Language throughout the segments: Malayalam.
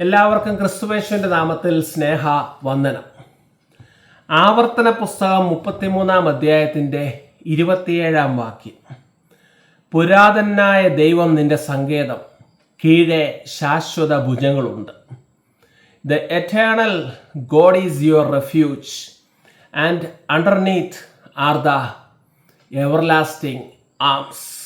എല്ലാവർക്കും ക്രിസ്തുവേശുവിന്റെ നാമത്തിൽ സ്നേഹ വന്ദനം ആവർത്തന പുസ്തകം മുപ്പത്തിമൂന്നാം അധ്യായത്തിന്റെ ഇരുപത്തിയേഴാം വാക്യം. പുരാതനായ ദൈവം നിന്റെ സങ്കേതം കീഴെ ശാശ്വത ഭുജങ്ങളുണ്ട്. The eternal God is your refuge and underneath are the everlasting arms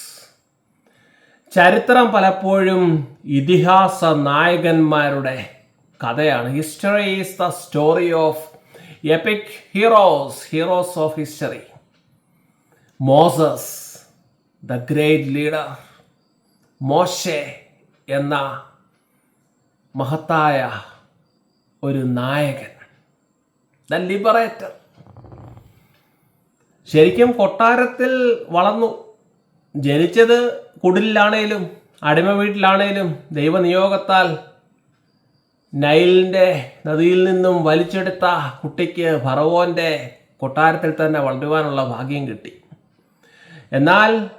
ചരിത്രം പലപ്പോഴും ഇതിഹാസ നായകന്മാരുടെ കഥയാണ്. History is the story of epic heroes heroes of history Moses the great leader മോശെ എന്ന മഹത്തായ ഒരു നായകൻ. ദ ലിബറേറ്റർ ശരിക്കും കൊട്ടാരത്തിൽ വളർന്നു. ജനിച്ചത് കുടിലാണേലും അടിമ വീട്ടിലാണേലും ദൈവനിയോഗത്താൽ നൈലിന്റെ നദിയിൽ നിന്നും വലിച്ചെടുത്ത കുട്ടിക്ക് ഫറവോന്റെ കൊട്ടാരത്തിൽ തന്നെ വളരുവാനുള്ള ഭാഗ്യം കിട്ടി. എന്നാൽ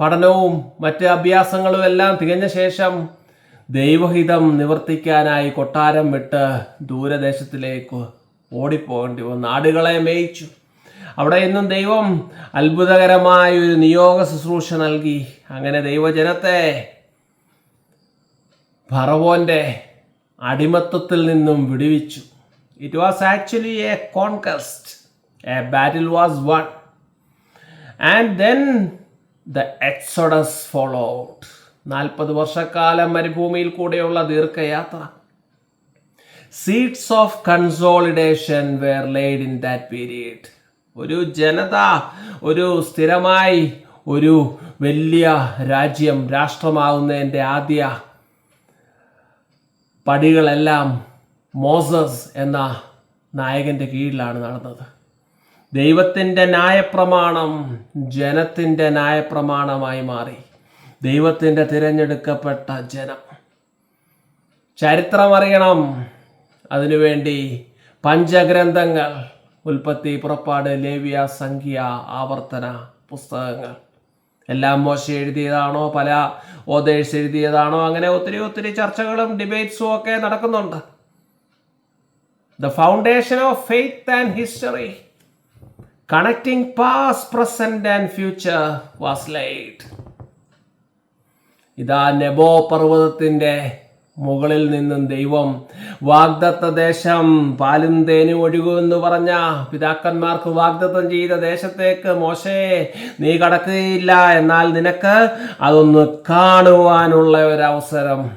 പഠനവും മറ്റ് അഭ്യാസങ്ങളും എല്ലാം തികഞ്ഞ ശേഷം ദൈവഹിതം നിവർത്തിക്കാനായി കൊട്ടാരം വിട്ട് ദൂരദേശത്തിലേക്ക് ഓടിപ്പോകേണ്ടി വന്നു. ആടുകളെ മേയിച്ചു. അവിടെ ഇന്നും ദൈവം അത്ഭുതകരമായ ഒരു നിയോഗ ശുശ്രൂഷ നൽകി. അങ്ങനെ ദൈവജനത്തെ ഫറവോന്റെ അടിമത്തത്തിൽ നിന്നും വിടുവിച്ചു. It was actually a conquest a battle was one and then the exodus follow out നാൽപ്പത് വർഷക്കാലം മരുഭൂമിയിൽ കൂടെയുള്ള ദീർഘയാത്ര. Seeds of consolidation were laid in that period ഒരു ജനത ഒരു സ്ഥിരമായി ഒരു വലിയ രാജ്യം രാഷ്ട്രമാകുന്നതിന്റെ ആദ്യ പടികളെല്ലാം മോസസ് എന്ന നായകന്റെ കീഴിലാണ് നടന്നത്. ദൈവത്തിന്റെ ന്യായപ്രമാണം ജനത്തിന്റെ ന്യായപ്രമാണമായി മാറി. ദൈവത്തിന്റെ തിരഞ്ഞെടുക്കപ്പെട്ട ജനം. ചരിത്രമറിയണം. അതിനുവേണ്ടി പഞ്ചഗ്രന്ഥങ്ങൾ ഉൽപ്പത്തി പുറപ്പാട് ലേവ്യ സംഖ്യ ആവർത്തന പുസ്തകങ്ങൾ. എല്ലാം മോശ എഴുതിയതാണോ? പല ഓതേഴ്സ് എഴുതിയതാണോ? അങ്ങനെ ഒത്തിരി ഒത്തിരി ചർച്ചകളും ഡിബേറ്റ്സും ഒക്കെ നടക്കുന്നുണ്ട്. The foundation of faith and history connecting pass present and future was light ഇതാ നെബോ പർവതത്തിന്റെ മുകളിൽ നിന്നും ദൈവം വാഗ്ദത്ത ദേശം പാലും തേനും ഒഴുകുമെന്ന് പറഞ്ഞ പിതാക്കന്മാർക്ക് വാഗ്ദത്തം ചെയ്ത ദേശത്തേക്ക് മോശേ നീ കടക്കുകയില്ല. എന്നാൽ നിനക്ക് അതൊന്ന് കാണുവാനുള്ള ഒരവസരം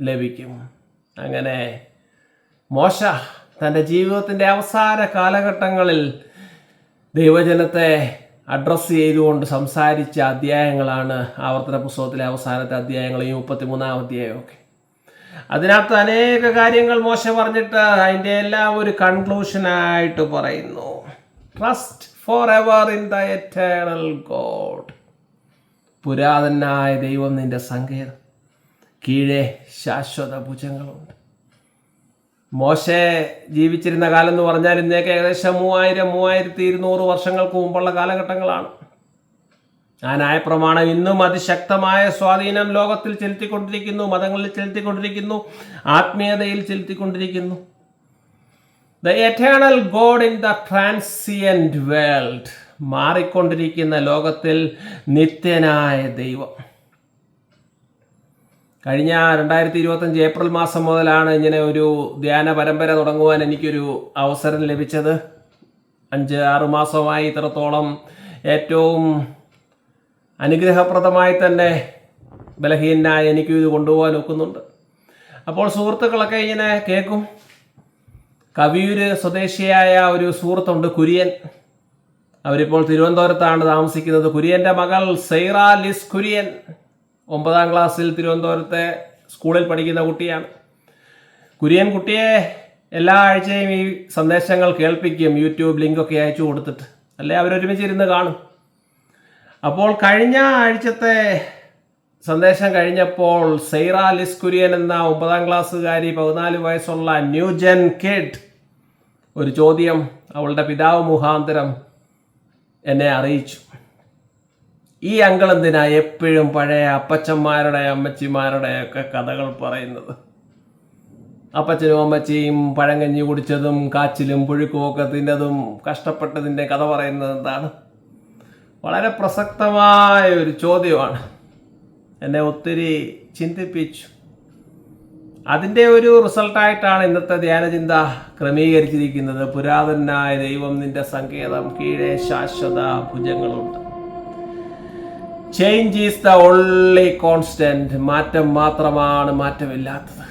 ലഭിക്കും. അങ്ങനെ മോശ തന്റെ ജീവിതത്തിന്റെ അവസാന കാലഘട്ടങ്ങളിൽ ദൈവജനത്തെ അഡ്രസ്സ് ചെയ്തുകൊണ്ട് സംസാരിച്ച അധ്യായങ്ങളാണ് ആവർത്തന പുസ്തകത്തിലെ അവസാനത്തെ അധ്യായങ്ങൾ ഈ മുപ്പത്തിമൂന്നാം അധ്യായമൊക്കെ അതിനകത്ത് അനേക കാര്യങ്ങൾ മോശം പറഞ്ഞിട്ട് അതിന്റെ എല്ലാം ഒരു കൺക്ലൂഷനായിട്ട് പറയുന്നു. Trust forever in the eternal God പുരാതനായ ദൈവം നിന്റെ സങ്കേതം. കീഴെ ശാശ്വത ഭുജങ്ങളുണ്ട്. മോശെ ജീവിച്ചിരുന്ന കാലം എന്ന് പറഞ്ഞാൽ ഇന്നേക്ക് ഏകദേശം മൂവായിരം മൂവായിരത്തി ഇരുന്നൂറ് വർഷങ്ങൾക്ക് മുമ്പുള്ള കാലഘട്ടങ്ങളാണ്. ആ ന്യായപ്രമാണം ഇന്നും അതിശക്തമായ സ്വാധീനം ലോകത്തിൽ ചെലുത്തിക്കൊണ്ടിരിക്കുന്നു മതങ്ങളിൽ ചെലുത്തിക്കൊണ്ടിരിക്കുന്നു ആത്മീയതയിൽ ചെലുത്തിക്കൊണ്ടിരിക്കുന്നു. The eternal God in the transient world മാറിക്കൊണ്ടിരിക്കുന്ന ലോകത്തിൽ നിത്യനായ ദൈവം. കഴിഞ്ഞ രണ്ടായിരത്തി ഇരുപത്തഞ്ച് ഏപ്രിൽ മാസം മുതലാണ് ഇങ്ങനെ ഒരു ധ്യാന പരമ്പര തുടങ്ങുവാൻ എനിക്കൊരു അവസരം ലഭിച്ചത്. അഞ്ച് ആറ് മാസമായി ഇത്രത്തോളം ഏറ്റവും അനുഗ്രഹപ്രദമായി തന്നെ ബലഹീനായി എനിക്കും ഇത് കൊണ്ടുപോകാൻ ഒക്കുന്നുണ്ട്. അപ്പോൾ സുഹൃത്തുക്കളൊക്കെ ഇങ്ങനെ കേൾക്കും. കവിയൂര് സ്വദേശിയായ ഒരു സുഹൃത്തുണ്ട് കുര്യൻ. അവരിപ്പോൾ തിരുവനന്തപുരത്താണ് താമസിക്കുന്നത്. കുര്യന്റെ മകൾ സൈറ ലിസ് കുര്യൻ ഒമ്പതാം ക്ലാസ്സിൽ തിരുവനന്തപുരത്തെ സ്കൂളിൽ പഠിക്കുന്ന കുട്ടിയാണ്. കുര്യൻ കുട്ടിയെ എല്ലാ ആഴ്ചയും ഈ സന്ദേശങ്ങൾ കേൾപ്പിക്കും. യൂട്യൂബ് ലിങ്കൊക്കെ അയച്ചു കൊടുത്തിട്ട്. അല്ലെ? അവരൊരുമിച്ചിരുന്ന് കാണും. അപ്പോൾ കഴിഞ്ഞ ആഴ്ചത്തെ സന്ദേശം കഴിഞ്ഞപ്പോൾ സെയ്റ ലിസ് കുര്യൻ എന്ന ഒമ്പതാം ക്ലാസ്സുകാരി പതിനാല് വയസ്സുള്ള ന്യൂജൻ കിഡ് ഒരു ചോദ്യം അവളുടെ പിതാവ് മുഖാന്തരം എന്നെ അറിയിച്ചു. ഈ അങ്കിൾ എന്തിനാ എപ്പോഴും പഴയ അപ്പച്ചന്മാരുടെ അമ്മച്ചിമാരുടെ ഒക്കെ കഥകൾ പറയുന്നത്? അപ്പച്ചനും അമ്മച്ചിയും പഴങ്കഞ്ഞി കുടിച്ചതും കാച്ചിലും പുഴുക്കുമൊക്കെ തിന്നതും കഷ്ടപ്പെട്ടതിന്റെ കഥ പറയുന്നത് എന്താണ്? വളരെ പ്രസക്തമായ ഒരു ചോദ്യമാണ്. എന്നെ ഒത്തിരി ചിന്തിപ്പിച്ചു. അതിന്റെ ഒരു റിസൾട്ടായിട്ടാണ് ഇന്നത്തെ ധ്യാനചിന്ത ക്രമീകരിച്ചിരിക്കുന്നത്. പുരാതനായ ദൈവം നിന്റെ സങ്കേതം കീഴെ ശാശ്വത ഭുജങ്ങളുണ്ട്. Change is the only constant മാറ്റം മാത്രമാണ് മാറ്റമില്ലാത്തത്.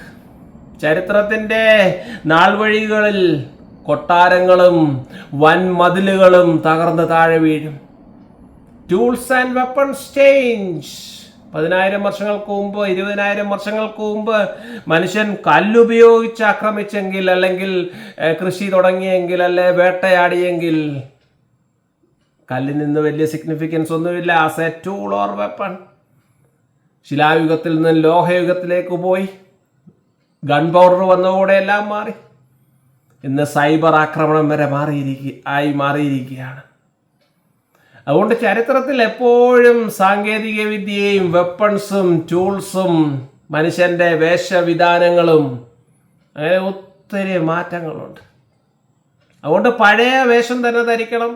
ചരിത്രത്തിന്റെ നാൾവഴികളിൽ കൊട്ടാരങ്ങളും വൻ മതിലുകളും തകർന്ന് താഴെ വീഴും. ടൂൾസ് ആൻഡ് വെപ്പൺസ് ചേഞ്ച് പതിനായിരം വർഷങ്ങൾക്ക് മുമ്പ് ഇരുപതിനായിരം വർഷങ്ങൾക്ക് മുമ്പ് മനുഷ്യൻ കല്ലുപയോഗിച്ച് ആക്രമിച്ചെങ്കിൽ അല്ലെങ്കിൽ കൃഷി തുടങ്ങിയെങ്കിൽ അല്ലെ വേട്ടയാടിയെങ്കിൽ കല്ലിൽ നിന്ന് വലിയ സിഗ്നിഫിക്കൻസ് ഒന്നുമില്ല. As a tool or weapon ശിലായുഗത്തിൽ നിന്ന് ലോഹയുഗത്തിലേക്ക് പോയി. ഗൺ പൗഡർ വന്നതോടെ എല്ലാം മാറി. ഇന്ന് സൈബർ ആക്രമണം വരെ മാറിയിരിക്കുക ആയി മാറിയിരിക്കുകയാണ്. അതുകൊണ്ട് ചരിത്രത്തിൽ എപ്പോഴും സാങ്കേതിക വിദ്യയും വെപ്പൺസും ടൂൾസും മനുഷ്യന്റെ വേഷവിധാനങ്ങളും അങ്ങനെ ഒത്തിരി മാറ്റങ്ങളുണ്ട്. അതുകൊണ്ട് പഴയ വേഷം തന്നെ ധരിക്കണം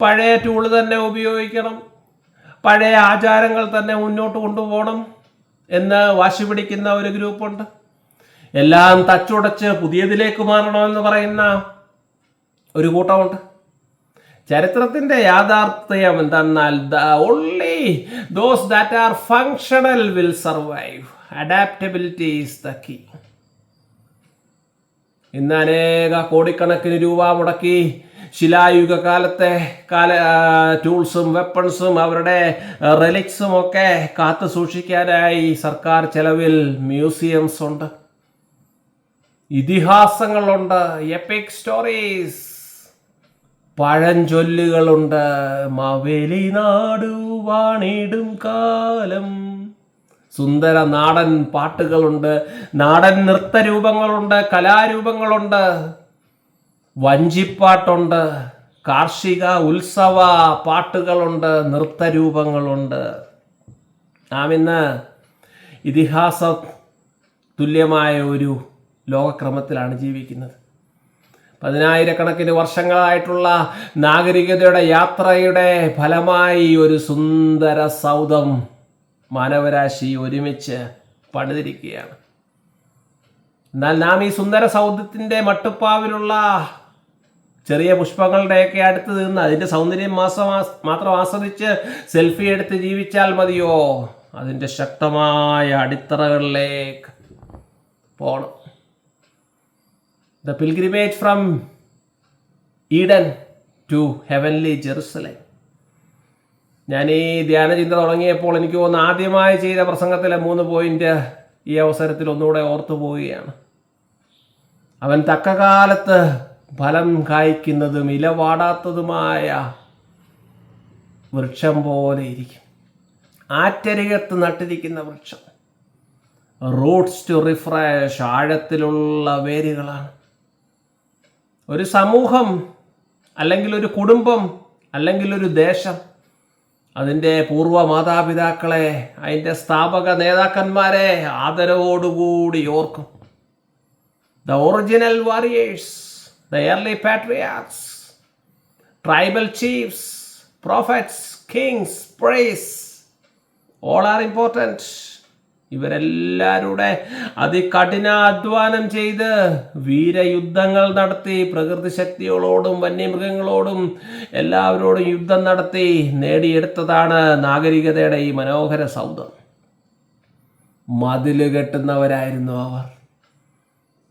പഴയ ടൂൾ തന്നെ ഉപയോഗിക്കണം പഴയ ആചാരങ്ങൾ തന്നെ മുന്നോട്ട് കൊണ്ടുപോകണം എന്ന് വാശി പിടിക്കുന്ന ഒരു ഗ്രൂപ്പുണ്ട് എല്ലാം തച്ചുടച്ച് പുതിയതിലേക്ക് മാറണമെന്ന് പറയുന്ന ഒരു കൂട്ടമുണ്ട്. ചരിത്രത്തിന്റെ യാഥാർത്ഥ്യം എന്തെന്നാൽ only those that are functional will survive adaptability is the key ഇന്ന് അനേക കോടിക്കണക്കിന് രൂപ മുടക്കി ശിലായുഗ കാലത്തെ കാല ടൂൾസും വെപ്പൺസും അവരുടെ റെലിക്സും ഒക്കെ കാത്തു സൂക്ഷിക്കാനായി സർക്കാർ ചെലവിൽ മ്യൂസിയംസ് ഉണ്ട്. ഇതിഹാസങ്ങളുണ്ട്. എപ്പിക് സ്റ്റോറീസ് പഴഞ്ചൊല്ലുകളുണ്ട്. മാവേലി നാടു വാണിടും കാലം. സുന്ദര നാടൻ പാട്ടുകളുണ്ട്. നാടൻ നൃത്തരൂപങ്ങളുണ്ട്. കലാരൂപങ്ങളുണ്ട്. വഞ്ചിപ്പാട്ടുണ്ട്. കാർഷിക ഉത്സവ പാട്ടുകളുണ്ട്. നൃത്തരൂപങ്ങളുണ്ട്. നാം ഇന്ന് ഇതിഹാസ തുല്യമായ ഒരു ലോകക്രമത്തിലാണ് ജീവിക്കുന്നത്. പതിനായിരക്കണക്കിന് വർഷങ്ങളായിട്ടുള്ള നാഗരികതയുടെ യാത്രയുടെ ഫലമായി ഒരു സുന്ദര സൗധം മാനവരാശി ഒരുമിച്ച് പണിതിരിക്കുകയാണ്. എന്നാൽ നാം ഈ സുന്ദര സൗധത്തിന്റെ മട്ടുപ്പാവിലുള്ള ചെറിയ പുഷ്പങ്ങളുടെയൊക്കെ അടുത്ത് നിന്ന് അതിന്റെ സൗന്ദര്യം മാസം മാത്രം ആസ്വദിച്ച് സെൽഫി എടുത്ത് ജീവിച്ചാൽ മതിയോ? അതിന്റെ ശക്തമായ അടിത്തറകളിലേക്ക് പോകണം the pilgrimage from Eden to heavenly Jerusalem ഞാൻ ഈ ധ്യാനചിന്ത തുടങ്ങിയപ്പോൾ എനിക്ക് തോന്നുന്നു ആദ്യമായി ചെയ്ത പ്രസംഗത്തിലെ മൂന്ന് പോയിന്റ് ഈ അവസരത്തിൽ ഒന്നുകൂടെ ഓർത്തു പോവുകയാണ്. അവൻ തക്ക കാലത്ത് ഫലം കായ്ക്കുന്നതും ഇലവാടാത്തതുമായ വൃക്ഷം പോലെ ഇരിക്കും. ആറ്റരികത്ത് നട്ടിരിക്കുന്ന വൃക്ഷം. റൂട്ട്സ് ടു റിഫ്രഷ് ആഴത്തിലുള്ള വേരുകളാണ്. ഒരു സമൂഹം അല്ലെങ്കിൽ ഒരു കുടുംബം അല്ലെങ്കിൽ ഒരു ദേശം അതിന്റെ പൂർവ മാതാപിതാക്കളെ അതിന്റെ സ്ഥാപക നേതാക്കന്മാരെ ആദരവോടുകൂടി ഓർക്കും. The original warriors the early patriarchs tribal chiefs prophets kings priests all are important ഇവരെല്ലാവരുടെ അതികഠിനാധ്വാനം ചെയ്ത് വീരയുദ്ധങ്ങൾ നടത്തി പ്രകൃതി ശക്തികളോടും വന്യമൃഗങ്ങളോടും എല്ലാവരോടും യുദ്ധം നടത്തി നേടിയെടുത്തതാണ് നാഗരികതയുടെ ഈ മനോഹര സൗധം. മതിൽ കെട്ടുന്നവരായിരുന്നു അവർ.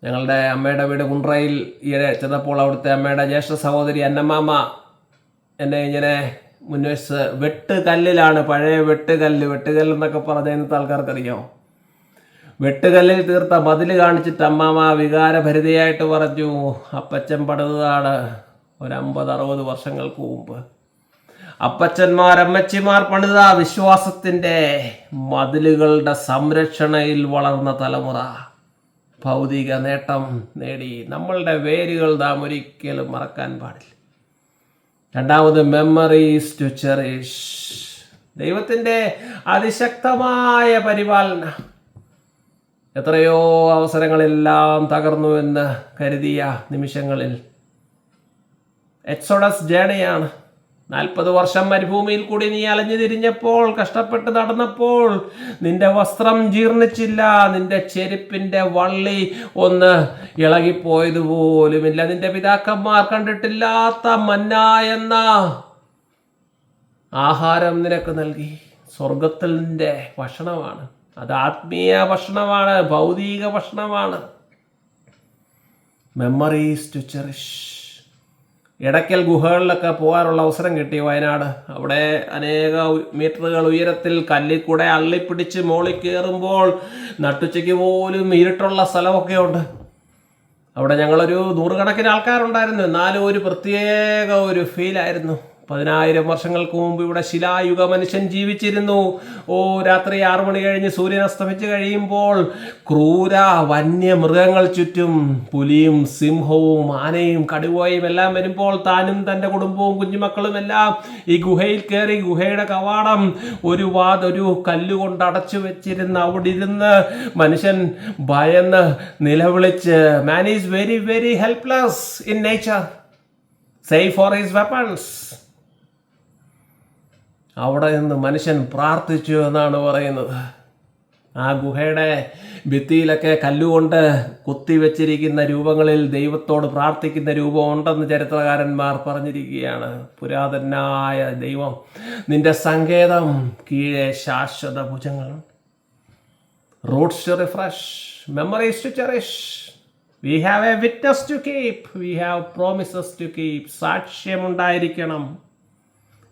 ഞങ്ങളുടെ അമ്മയുടെ വീട് കുണ്ട്രയിൽ ഈയിടെ ചെന്നപ്പോൾ അവിടുത്തെ അമ്മയുടെ ജ്യേഷ്ഠ സഹോദരി അന്നമാമ എന്നെ ഇങ്ങനെ മുൻവശത്ത് വെട്ടുകല്ലിലാണ് പഴയ വെട്ടുകല്ല് വെട്ടുകല്ല് എന്നൊക്കെ പറഞ്ഞ ഇന്നത്തെ ആൾക്കാർക്ക് അറിയാമോ വെട്ടുകല്ലിൽ തീർത്ത മതിൽ കാണിച്ചിട്ട് അമ്മാമ വികാരഭരിതയായിട്ട് പറഞ്ഞു അപ്പച്ചൻ പടുന്നതാണ് ഒരു അമ്പത് അറുപത് വർഷങ്ങൾക്ക് മുമ്പ്. അപ്പച്ചന്മാർ അമ്മച്ചിമാർ പണിത വിശ്വാസത്തിന്റെ മതിലുകളുടെ സംരക്ഷണയിൽ വളർന്ന തലമുറ. ഭൗതിക നേട്ടം നേടി നമ്മളുടെ വേരുകൾ നാം ഒരിക്കലും മറക്കാൻ പാടില്ല. രണ്ടാമത് മെമ്മറീസ് ടു ചെറിഷ് ദൈവത്തിന്റെ അതിശക്തമായ പരിപാലന. എത്രയോ അവസരങ്ങളെല്ലാം തകർന്നു എന്ന് കരുതിയ നിമിഷങ്ങളിൽ. എക്സോഡസ് ജേണിയാണ് നാൽപ്പത് വർഷം മരുഭൂമിയിൽ കൂടി നീ അലഞ്ഞു തിരിഞ്ഞപ്പോൾ കഷ്ടപ്പെട്ട് നടന്നപ്പോൾ നിന്റെ വസ്ത്രം ജീർണിച്ചില്ല നിന്റെ ചെരുപ്പിന്റെ വള്ളി ഒന്ന് ഇളകിപ്പോയതുപോലുമില്ല. നിന്റെ പിതാക്കന്മാർ കണ്ടിട്ടില്ലാത്ത മന്ന എന്ന ആഹാരം നിനക്ക് നൽകി. സ്വർഗത്തിന്റെ ഭക്ഷണമാണ്. അത് ആത്മീയ ഭക്ഷണമാണ് ഭൗതിക ഭക്ഷണമാണ്. മെമ്മറീസ് ടു ചെറിഷ് ഇടയ്ക്കൽ ഗുഹകളിലൊക്കെ പോകാനുള്ള അവസരം കിട്ടി വയനാട്. അവിടെ അനേക മീറ്ററുകൾ ഉയരത്തിൽ കല്ലിൽ കൂടെ അള്ളിപ്പിടിച്ച് മോളിൽ കയറുമ്പോൾ നട്ടുച്ചയ്ക്ക് പോലും ഇരുട്ടുള്ള സ്ഥലമൊക്കെ ഉണ്ട്. അവിടെ ഞങ്ങളൊരു നൂറുകണക്കിന് ആൾക്കാരുണ്ടായിരുന്നു. എന്നാലും ഒരു പ്രത്യേക ഒരു ഫീലായിരുന്നു പതിനായിരം വർഷങ്ങൾക്ക് മുമ്പ് ഇവിടെ ശിലായുഗ മനുഷ്യൻ ജീവിച്ചിരുന്നു. ഓ രാത്രി ആറു മണി കഴിഞ്ഞ് സൂര്യൻ അസ്തമിച്ച് കഴിയുമ്പോൾ ക്രൂര വന്യ മൃഗങ്ങൾ ചുറ്റും പുലിയും സിംഹവും ആനയും കടുവയും എല്ലാം വരുമ്പോൾ താനും തന്റെ കുടുംബവും കുഞ്ഞുമക്കളും എല്ലാം ഈ ഗുഹയിൽ കയറി ഗുഹയുടെ കവാടം ഒരു വാത് ഒരു കല്ലുകൊണ്ട് അടച്ചു വെച്ചിരുന്ന അവിടെ ഇരുന്ന് മനുഷ്യൻ ഭയന്ന് നിലവിളിച്ച് man is very very helpless in nature save for his weapons അവിടെ നിന്ന് മനുഷ്യൻ പ്രാർത്ഥിച്ചു എന്നാണ് പറയുന്നത്. ആ ഗുഹയുടെ ഭിത്തിയിലൊക്കെ കല്ലുകൊണ്ട് കുത്തിവെച്ചിരിക്കുന്ന രൂപങ്ങളിൽ ദൈവത്തോട് പ്രാർത്ഥിക്കുന്ന രൂപം ഉണ്ടെന്ന് ചരിത്രകാരന്മാർ പറഞ്ഞിരിക്കുകയാണ്. പുരാതനായ ദൈവം നിന്റെ സങ്കേതം കീഴെ ശാശ്വത ഭുജങ്ങൾ. Roots to refresh memories to cherish we have a witness to keep we have promises to keep സാക്ഷ്യമുണ്ടായിരിക്കണം.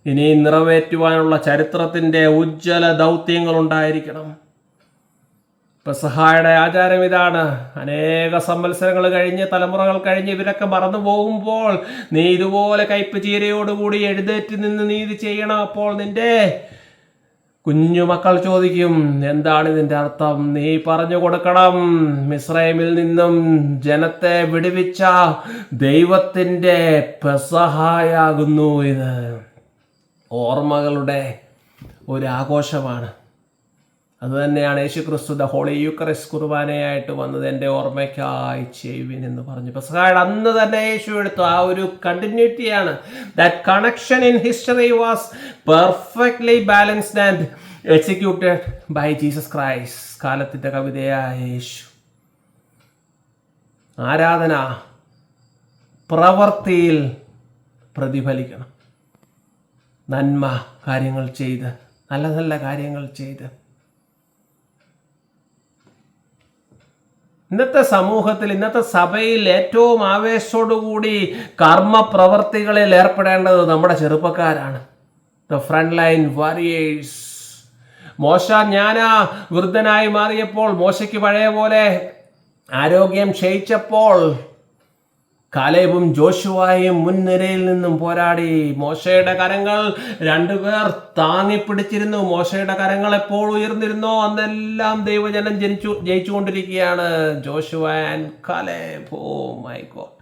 ഇനി നിറവേറ്റുവാനുള്ള ചരിത്രത്തിന്റെ ഉജ്ജ്വല ദൗത്യങ്ങൾ ഉണ്ടായിരിക്കണം പെസഹായുടെ ആചാരം ഇതാണ്. അനേക സംവത്സരങ്ങൾ കഴിഞ്ഞ് തലമുറകൾ കഴിഞ്ഞ് ഇവരൊക്കെ മറന്നു പോകുമ്പോൾ നീ ഇതുപോലെ കയ്പ് ചീരയോടുകൂടി എഴുന്നേറ്റ് നിന്ന് നീ ഇത് ചെയ്യണം. അപ്പോൾ നിന്റെ കുഞ്ഞുമക്കൾ ചോദിക്കും എന്താണ് ഇതിന്റെ അർത്ഥം? നീ പറഞ്ഞു കൊടുക്കണം മിസ്രൈമിൽ നിന്നും ജനത്തെ വിടുവിച്ച ദൈവത്തിന്റെ പെസഹായാകുന്നു ഇത്. ഓർമ്മകളുടെ ഒരു ആഘോഷമാണ് അതുതന്നെയാണ് യേശുക്രിസ്തു ദ ഹോളി യൂക്കറിസ് കുർബാനയായിട്ട് വന്നത് എന്റെ ഓർമ്മയ്ക്കായി ചെയ്യുവിൻ എന്ന് പറഞ്ഞു. പെസഹായുടെ അന്ന് തന്നെ യേശു എടുത്തു ആ ഒരു കണ്ടിന്യൂറ്റിയാണ്. That connection in history was perfectly balanced and executed by Jesus Christ കാലത്തിന്റെ കവിതയായ യേശു. ആരാധന പ്രവൃത്തിയിൽ പ്രതിഫലിക്കണം. നന്മ കാര്യങ്ങൾ ചെയ്ത് നല്ല നല്ല കാര്യങ്ങൾ ചെയ്ത്. ഇന്നത്തെ സമൂഹത്തിൽ ഇന്നത്തെ സഭയിൽ ഏറ്റവും ആവേശത്തോടുകൂടി കർമ്മ പ്രവർത്തികളിൽ ഏർപ്പെടേണ്ടത് നമ്മുടെ ചെറുപ്പക്കാരാണ്. ദ ഫ്രണ്ട് ലൈൻ വാരിയേഴ്സ് മോശ ജ്ഞാന വൃദ്ധനായി മാറിയപ്പോൾ മോശയ്ക്ക് പഴയ പോലെ ആരോഗ്യം ക്ഷയിച്ചപ്പോൾ കാലേബും ജോഷുവായും മുൻനിരയിൽ നിന്നും പോരാടി. മോശയുടെ കരങ്ങൾ രണ്ടുപേർ താങ്ങിപ്പിടിച്ചിരുന്നു. മോശയുടെ കരങ്ങൾ എപ്പോൾ ഉയർന്നിരുന്നോ അന്നെല്ലാം ദൈവജനം ജനിച്ചു ജയിച്ചുകൊണ്ടിരിക്കുകയാണ്. Joshua Caleb. Oh my God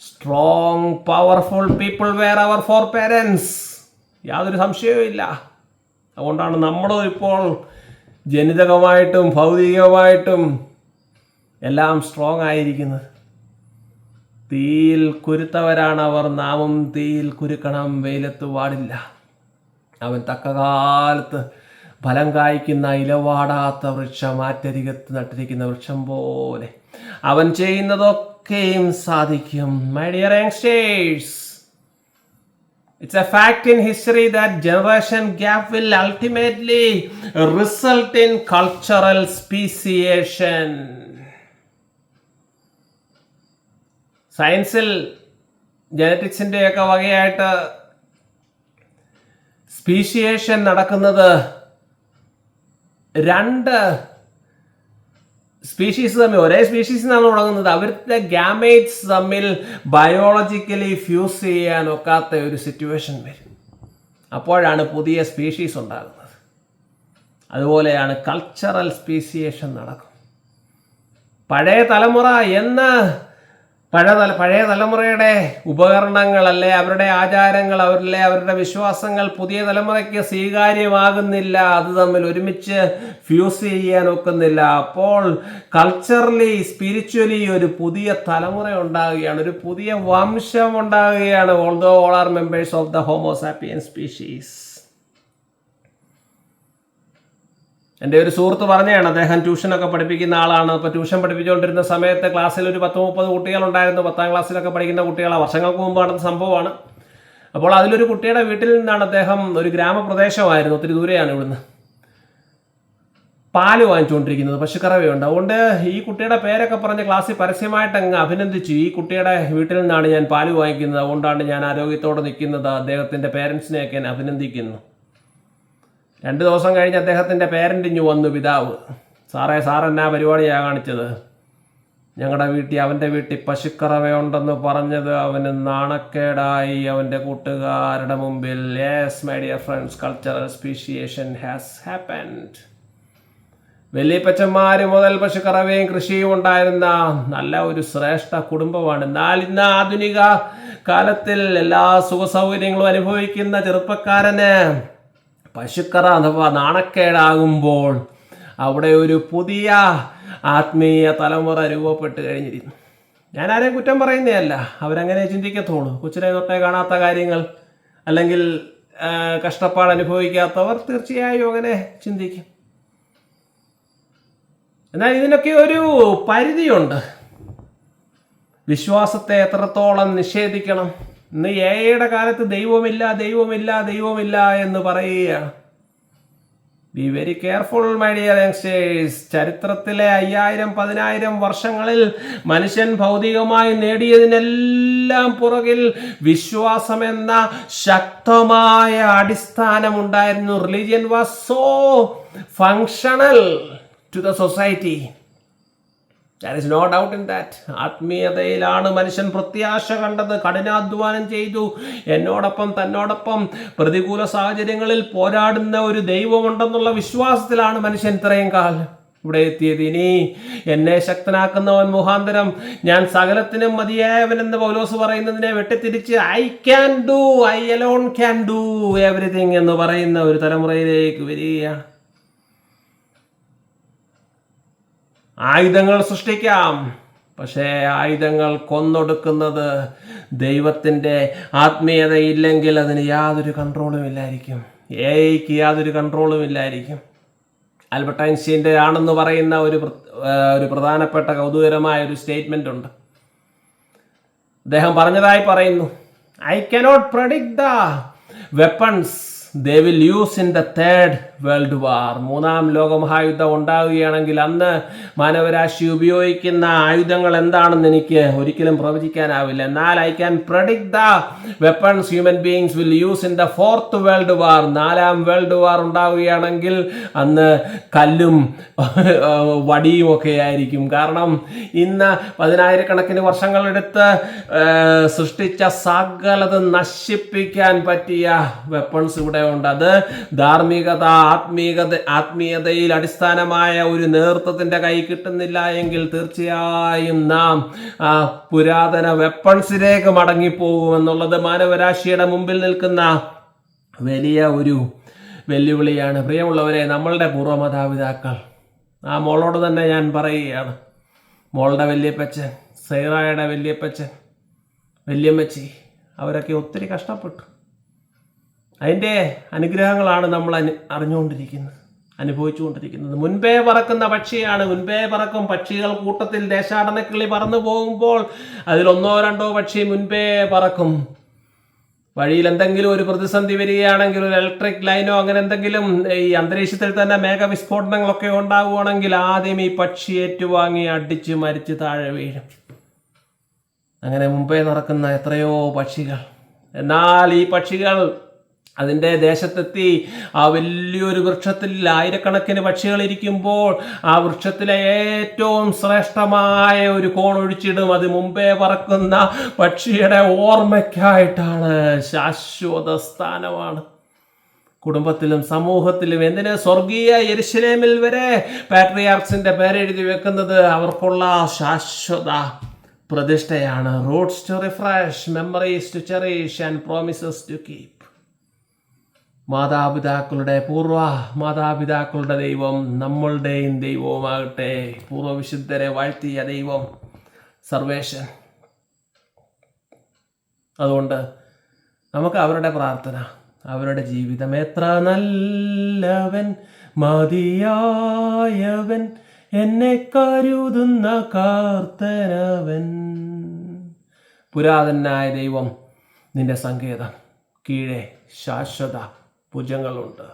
strong powerful people were our fore parents യാതൊരു സംശയവും ഇല്ല. അതുകൊണ്ടാണ് നമ്മളും ഇപ്പോൾ ജനിതകമായിട്ടും ഭൗതികമായിട്ടും എല്ലാം സ്ട്രോങ് ആയിരിക്കുന്നത്. തീയിൽ കുരുത്തവരാണ് അവർ നാമം തീയിൽ കുരുക്കണം വെയിലത്ത് പാടില്ല അവൻ തക്ക കാലത്ത് ഫലം കായ്ക്കുന്ന ഇലവാടാത്ത വൃക്ഷം ആറ്റരികത്ത് നട്ടിരിക്കുന്ന വൃക്ഷം പോലെ. അവൻ ചെയ്യുന്നതൊക്കെയും സാധിക്കും. My dear youngsters It's a fact in history that generation gap will ultimately result in cultural speciation. സയൻസിൽ ജനറ്റിക്സിന്റെയൊക്കെ വകയായിട്ട് സ്പീഷിയേഷൻ നടക്കുന്നത് രണ്ട് സ്പീഷീസ് തമ്മിൽ ഒരേ സ്പീഷീസ് നിന്നാണ് തുടങ്ങുന്നത്. അവരുടെ ഗ്യാമേറ്റ്സ് തമ്മിൽ ബയോളജിക്കലി ഫ്യൂസ് ചെയ്യാൻ ഒക്കാത്ത ഒരു സിറ്റുവേഷൻ വരും. അപ്പോഴാണ് പുതിയ സ്പീഷീസ് ഉണ്ടാകുന്നത്. അതുപോലെയാണ് കൾച്ചറൽ സ്പീസിയേഷൻ നടക്കും പഴയ തലമുറ എന്ന് പഴയ തല പഴയ തലമുറയുടെ ഉപകരണങ്ങൾ അല്ലെ അവരുടെ ആചാരങ്ങൾ അവരിലെ അവരുടെ വിശ്വാസങ്ങൾ പുതിയ തലമുറയ്ക്ക് സ്വീകാര്യമാകുന്നില്ല. അത് തമ്മിൽ ഒരുമിച്ച് ഫ്യൂസ് ചെയ്യാൻ ഒക്കുന്നില്ല. അപ്പോൾ കൾച്ചറലി സ്പിരിച്വലി ഒരു പുതിയ തലമുറ ഉണ്ടാകുകയാണ് ഒരു പുതിയ വംശം ഉണ്ടാകുകയാണ്. Although all are members of the Homo sapien species എന്റെ ഒരു സുഹൃത്ത് പറഞ്ഞതാണ് അദ്ദേഹം ട്യൂഷനൊക്കെ പഠിപ്പിക്കുന്ന ആളാണ്. ഇപ്പോൾ ട്യൂഷൻ പഠിപ്പിച്ചുകൊണ്ടിരുന്ന സമയത്ത് ക്ലാസ്സിൽ ഒരു പത്ത് മുപ്പത് കുട്ടികളുണ്ടായിരുന്നു. പത്താം ക്ലാസ്സിലൊക്കെ പഠിക്കുന്ന കുട്ടികളാണ്. വർഷങ്ങൾക്ക് മുമ്പ് നടന്ന സംഭവമാണ്. അപ്പോൾ അതിലൊരു കുട്ടിയുടെ വീട്ടിൽ നിന്നാണ് അദ്ദേഹം ഒരു ഗ്രാമപ്രദേശമായിരുന്നു. ഒത്തിരി ദൂരെയാണ് ഇവിടുന്ന്. പാൽ വാങ്ങിച്ചുകൊണ്ടിരിക്കുന്നത് പശുക്കറവയുണ്ട്. അതുകൊണ്ട് ഈ കുട്ടിയുടെ പേരൊക്കെ പറഞ്ഞ് ക്ലാസ്സിൽ പരസ്യമായിട്ട് അങ്ങ് അഭിനന്ദിച്ചു. ഈ കുട്ടിയുടെ വീട്ടിൽ നിന്നാണ് ഞാൻ പാൽ വാങ്ങിക്കുന്നത്. അതുകൊണ്ടാണ് ഞാൻ ആരോഗ്യത്തോടെ നിൽക്കുന്നത്. അദ്ദേഹത്തിന്റെ പേരൻസിനെയൊക്കെ ഞാൻ അഭിനന്ദിക്കുന്നു. രണ്ട് ദിവസം കഴിഞ്ഞ് അദ്ദേഹത്തിന്റെ പേരന്റിഞ്ഞു വന്നു പിതാവ്. സാറേ സാറെന്നാ പരിപാടിയാണ് കാണിച്ചത്? ഞങ്ങളുടെ വീട്ടിൽ അവന്റെ വീട്ടിൽ പശുക്കറവയുണ്ടെന്ന് പറഞ്ഞത് അവന് നാണക്കേടായി. അവന്റെ കൂട്ടുകാരുടെ മുമ്പിൽ yes my dear friends cultural speciation has happened വലിയപ്പച്ചന്മാർ മുതൽ പശുക്കറവയും കൃഷിയും ഉണ്ടായിരുന്ന നല്ല ഒരു ശ്രേഷ്ഠ കുടുംബമാണ്. എന്നാൽ ഇന്ന് ആധുനിക കാലത്തിൽ എല്ലാ സുഖസൗകര്യങ്ങളും അനുഭവിക്കുന്ന ചെറുപ്പക്കാരന് പശുക്കറ അഥവാ നാണക്കേടാകുമ്പോൾ അവിടെ ഒരു പുതിയ ആത്മീയ തലമുറ രൂപപ്പെട്ട് കഴിഞ്ഞിരിക്കുന്നു. ഞാൻ ആരെയും കുറ്റം പറയുന്നതല്ല. അവരങ്ങനെ ചിന്തിക്കത്തുള്ളൂ കൊച്ചിലെ തൊട്ടേ കാണാത്ത കാര്യങ്ങൾ അല്ലെങ്കിൽ കഷ്ടപ്പാട് അനുഭവിക്കാത്തവർ തീർച്ചയായും അങ്ങനെ ചിന്തിക്കും. എന്നാൽ ഇതിനൊക്കെ ഒരു പരിധിയുണ്ട്. വിശ്വാസത്തെ എത്രത്തോളം നിഷേധിക്കണം? ഇന്ന് ഏയുടെ കാലത്ത് ദൈവമില്ല ദൈവമില്ല ദൈവമില്ല എന്ന് പറയുകയാണ് be very careful my dear youngsters ചരിത്രത്തിലെ അയ്യായിരം പതിനായിരം വർഷങ്ങളിൽ മനുഷ്യൻ ഭൗതികമായി നേടിയതിനെല്ലാം പുറകിൽ വിശ്വാസമെന്ന ശക്തമായ അടിസ്ഥാനമുണ്ടായിരുന്നു. Religion was so functional to the society there is no doubt in that ആത്മീയതയിലാണ് മനുഷ്യൻ പ്രത്യാശ കണ്ടത്. കഠിനാധ്വാനം ചെയ്തു. എന്നോടൊപ്പം തന്നോടൊപ്പം പ്രതികൂല സാഹചര്യങ്ങളിൽ പോരാടുന്ന ഒരു ദൈവമുണ്ടെന്നുള്ള വിശ്വാസത്തിലാണ് മനുഷ്യൻ ഇത്രയും കാലം. ഇവിടെ എത്തിയത് ഇനി എന്നെ ശക്തനാക്കുന്നവൻ മുഖാന്തരം ഞാൻ സകലത്തിനും മതിയായവൻ എന്ന് പൗലോസ് പറയുന്നതിനെ വെട്ടിത്തിരിച്ച് I can do I alone can do everything എന്ന് പറയുന്ന ഒരു തലമുറയിലേക്ക് വരികയാണ്. ആയുധങ്ങൾ സൃഷ്ടിക്കാം. പക്ഷേ ആയുധങ്ങൾ കൊന്നൊടുക്കുന്നത് ദൈവത്തിന്റെ ആത്മീയതയില്ലെങ്കിൽ അതിന് യാതൊരു കൺട്രോളും ഇല്ലായിരിക്കും. എയ്ക്ക് യാതൊരു കൺട്രോളും ഇല്ലായിരിക്കും. ആൽബർട്ട് ഐൻസ്റ്റീന്റെ ആണെന്ന് പറയുന്ന ഒരു ഒരു പ്രധാനപ്പെട്ട കൗതുകരമായ ഒരു സ്റ്റേറ്റ്മെന്റ് ഉണ്ട്. അദ്ദേഹം പറഞ്ഞതായി പറയുന്നു I cannot predict the weapons they will use in the third world war മൂന്നാം ലോകമഹായുദ്ധം ഉണ്ടാവുകയാണെങ്കിൽ അന്ന് മാനവരാശി ഉപയോഗിക്കുന്ന ആയുധങ്ങൾ എന്താണെന്ന് എനിക്ക് ഒരിക്കലും പ്രവചിക്കാനാവില്ല. എന്നാൽ I can predict the weapons human beings will use in the fourth world war നാലാം വേൾഡ് വാർ ഉണ്ടാവുകയാണെങ്കിൽ അന്ന് കല്ലും വടിയും ഒക്കെ ആയിരിക്കും. കാരണം ഇന്ന് പതിനായിരക്കണക്കിന് വർഷങ്ങളെടുത്ത് സൃഷ്ടിച്ച സകലത് നശിപ്പിക്കാൻ പറ്റിയ വെപ്പൺസ് ഇവിടെ ഉണ്ട്. അത് ധാർമ്മികത ആത്മീയത ആത്മീയതയിൽ അടിസ്ഥാനമായ ഒരു നേതൃത്വത്തിന്റെ കൈ കിട്ടുന്നില്ല എങ്കിൽ തീർച്ചയായും നാം പുരാതന വെപ്പൺസിലേക്ക് മടങ്ങിപ്പോകുമെന്നുള്ളത് മാനവരാശിയുടെ മുമ്പിൽ നിൽക്കുന്ന വലിയ ഒരു വെല്ലുവിളിയാണ്. പ്രിയമുള്ളവരെ നമ്മളുടെ പൂർവമാതാപിതാക്കൾ ആ മോളോട് തന്നെ ഞാൻ പറയുകയാണ്. മോളുടെ വല്യപ്പച്ചൻ സൈറായുടെ വല്യപ്പച്ചൻ വല്യമ്മച്ചി അവരൊക്കെ ഒത്തിരി കഷ്ടപ്പെട്ടു. അതിന്റെ അനുഗ്രഹങ്ങളാണ് നമ്മൾ അനു അറിഞ്ഞുകൊണ്ടിരിക്കുന്നത് അനുഭവിച്ചുകൊണ്ടിരിക്കുന്നത്. മുൻപേ പറക്കുന്ന പക്ഷിയാണ് മുൻപേ പറക്കും പക്ഷികൾ കൂട്ടത്തിൽ ദേശാടനക്കിളി പറന്നു പോകുമ്പോൾ അതിലൊന്നോ രണ്ടോ പക്ഷി മുൻപേ പറക്കും. വഴിയിൽ എന്തെങ്കിലും ഒരു പ്രതിസന്ധി വരികയാണെങ്കിൽ ഒരു ഇലക്ട്രിക് ലൈനോ അങ്ങനെ എന്തെങ്കിലും ഈ അന്തരീക്ഷത്തിൽ തന്നെ മേഘവിസ്ഫോടനങ്ങളൊക്കെ ഉണ്ടാവുകയാണെങ്കിൽ ആദ്യം ഈ പക്ഷി ഏറ്റുവാങ്ങി അടിച്ച് മരിച്ച് താഴെ വീഴും. അങ്ങനെ മുമ്പേ നടക്കുന്ന എത്രയോ പക്ഷികൾ. എന്നാൽ ഈ പക്ഷികൾ അതിന്റെ ദേശത്തെത്തി ആ വലിയൊരു വൃക്ഷത്തിൽ ആയിരക്കണക്കിന് പക്ഷികൾ ഇരിക്കുമ്പോൾ ആ വൃക്ഷത്തിലെ ഏറ്റവും ശ്രേഷ്ഠമായ ഒരു കോൺ ഒഴിച്ചിടും. അത് മുമ്പേ പറക്കുന്ന പക്ഷിയുടെ ഓർമ്മയ്ക്കായിട്ടാണ് ശാശ്വത സ്ഥാനമാണ്. കുടുംബത്തിലും സമൂഹത്തിലും എന്തിന് സ്വർഗീയ യരിശിലേമിൽ വരെ പാട്രിയാർക്സിന്റെ പേരെഴുതി വെക്കുന്നത് അവർക്കുള്ള ശാശ്വത പ്രതിഷ്ഠയാണ്. Roots to refresh memories to cherish and promises to keep മാതാപിതാക്കളുടെ പൂർവ മാതാപിതാക്കളുടെ ദൈവം നമ്മളുടെയും ദൈവവുമാകട്ടെ. പൂർവവിശുദ്ധരെ വാഴ്ത്തിയ ദൈവം സർവേശൻ. അതുകൊണ്ട് നമുക്ക് അവരുടെ പ്രാർത്ഥന അവരുടെ ജീവിതം എത്ര നല്ലവൻ മതിയായവൻ എന്നെ കരുതുന്ന കാർത്തനവൻ. പുരാതനായ ദൈവം നിന്റെ സങ്കേതം കീഴെ ശാശ്വത ഭുജങ്ങളുണ്ട്.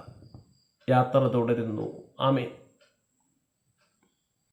യാത്ര തുടരുന്നു. ആമീൻ.